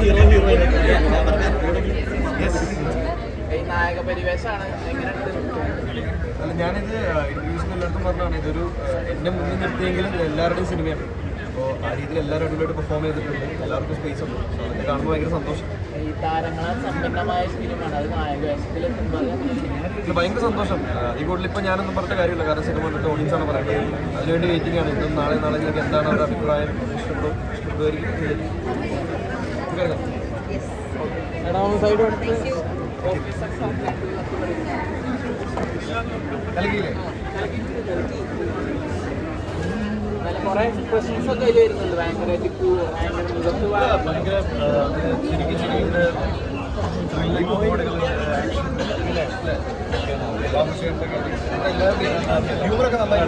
Hero നായക എങ്ങനെയുണ്ട് അല്ല ഞാനിത് ഇന്റർവ്യൂസിന് എല്ലാവർക്കും പറഞ്ഞാണ് ഇതൊരു ആ, എന്നെ മുന്നിൽ നിർത്തിയെങ്കിലും എല്ലാവരുടെയും സിനിമയാണ് അപ്പോൾ ആ രീതിയിൽ എല്ലാവരും അടിപൊളിയായിട്ട് പെർഫോം ചെയ്തിട്ടുണ്ട് എല്ലാവർക്കും സ്പേസ് ഉണ്ട് സോ അതൊക്കെ കാണുമ്പോൾ ഭയങ്കര സന്തോഷം ഈ താരങ്ങളെ സമ്പന്നമായ സിനിമയാണ് അത് നായക ഇത് ഭയങ്കര സന്തോഷം ഈ കൂടുതൽ ഇപ്പം ഞാനൊന്നും പറഞ്ഞ കാര്യമില്ല കാരണം സിനിമ കണ്ടിട്ട് ഓഡിയൻസ് ആണ് പറയുന്നത് അതിനുവേണ്ടി വെയിറ്റിംഗ് ആണ് ഇന്നും നാളെ നാളെ എന്താണ് അവരുടെ അഭിപ്രായം ഇഷ്ടപ്പെടും ഇഷ്ടപ്പെടുമായിരിക്കും നമുക്ക് ഇറങ്ങാം. കലകിയില്ലേ നല്ല കുറെ ക്വസ്റ്റ്യൻസ് ഒക്കെ അതിൽ വരുന്നുണ്ട്. ഭയങ്കര ടിക്കു ഭയങ്കര ചിരിക്ക് ഇല്ലേ അല്ലേ? ഹ്യൂമറൊക്കെ നന്നായി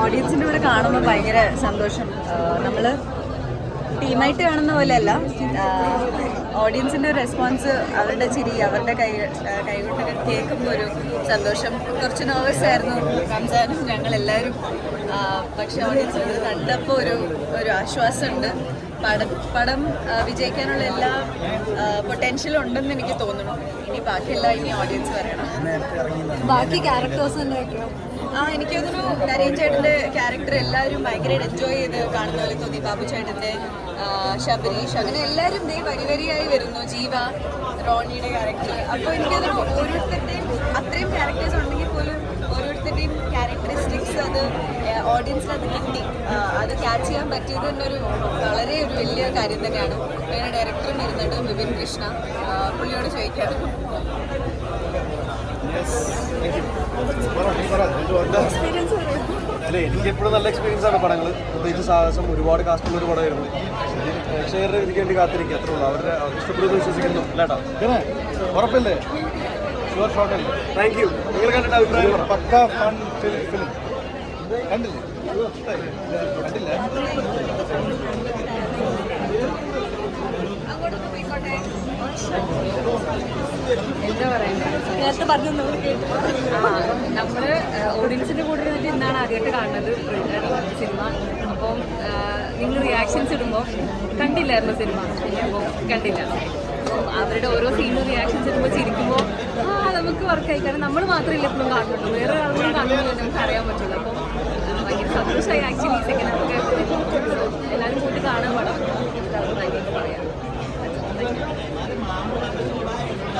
ഓഡിയൻസിന്റെ കൂടെ കാണുമ്പോൾ ഭയങ്കര സന്തോഷം. നമ്മൾ ടീമായിട്ട് കാണുന്ന പോലെയല്ല. ഓഡിയൻസിന്റെ ഒരു റെസ്പോൺസ് അവരുടെ ചിരി അവരുടെ കൈ കൈകൊണ്ടൊക്കെ കേൾക്കുമ്പോൾ ഒരു സന്തോഷം. കുറച്ച് നെർവസ് ആയിരുന്നു റംസാനും ഞങ്ങളെല്ലാവരും. പക്ഷെ ഓഡിയൻസിൽ കണ്ടപ്പോൾ ഒരു ഒരു ആശ്വാസമുണ്ട്. പടം പടം വിജയിക്കാനുള്ള എല്ലാ പൊട്ടൻഷ്യലും ഉണ്ടെന്ന് എനിക്ക് തോന്നുന്നു. ഇനി ബാക്കിയെല്ലാം ഇനി ഓഡിയൻസ് പറയണം ബാക്കി ക്യാരക്ടേഴ്സ് തന്നെ ആ എനിക്കതൊരു നരേൻ ക്യാരക്ടർ എല്ലാവരും ഭയങ്കരമായിട്ട് എൻജോയ് ചെയ്ത് കാണുന്ന പോലെ തോന്നി. ബാബു ചേട്ടന്റെ ശബരീഷ് അങ്ങനെ എല്ലാവരും ദേ വരി വരിയായി വരുന്നു. ജീവ റോണിയുടെ ക്യാരക്ടർ അപ്പോൾ എനിക്കതൊരു ഓരോരുത്തരുടെയും അത്രയും ക്യാരക്ടേഴ്സ് ഉണ്ടെങ്കിൽ പോലും ഓരോരുത്തരുടെയും ക്യാരക്ടറിസ്റ്റിക്സ് അത് ഓഡിയൻസിന് അത് കിട്ടി. അത് ക്യാച്ച് ചെയ്യാൻ പറ്റിയത് തന്നെ ഒരു വളരെ ഒരു വലിയ കാര്യം തന്നെയാണ്. ഡയറക്ടറും വരുന്നുണ്ട് വിപിൻ കൃഷ്ണ. പുള്ളിയോട് ചോദിക്കാം അല്ലേ എനിക്ക് എപ്പോഴും നല്ല എക്സ്പീരിയൻസ് ആണ് പടങ്ങൾ പ്രത്യേകിച്ച് സാഹസം ഒരുപാട് കാസ്റ്റുള്ള ഒരു പടമായിരുന്നു. പ്രേക്ഷകരുടെ ഇതിക്ക് വേണ്ടി കാത്തിരിക്കുക അത്രേ ഉള്ളൂ. അവരുടെ ഇഷ്ടപ്പെടുമെന്ന് വിശ്വസിക്കുന്നു. അല്ലേട്ടാ ഉറപ്പല്ലേ? ഷുവർ ഷോട്ട് അല്ലേ താങ്ക് യു നിങ്ങൾ കണ്ടിട്ട് അഭിപ്രായം. പക്ക ഫൺ ഫിലിം കണ്ടില്ലേ? കണ്ടില്ല? എന്താ പറയണ്ടത് നേരത്തെ പറഞ്ഞു നമ്മൾ ഓഡിയൻസിന്റെ കൂടെ ഇരുന്നിട്ട് ഇന്നാണ് ആദ്യമായിട്ട് കാണുന്നത് സിനിമ. അപ്പം നിങ്ങൾ റിയാക്ഷൻസ് ഇടുമ്പോൾ കണ്ടില്ലായിരുന്നു സിനിമ. അപ്പോൾ കണ്ടില്ല. അവരുടെ ഓരോ സീനും റിയാക്ഷൻസ് ഇടുമ്പോൾ ചിരിക്കുമ്പോൾ ആ നമുക്ക് വർക്കായി കാരണം നമ്മൾ മാത്രമല്ല എപ്പോഴും കാണുന്നുള്ളൂ. വേറെ ആളുകളും കാണുന്നില്ല നമുക്ക് അറിയാൻ പറ്റില്ല. അപ്പം ഭയങ്കര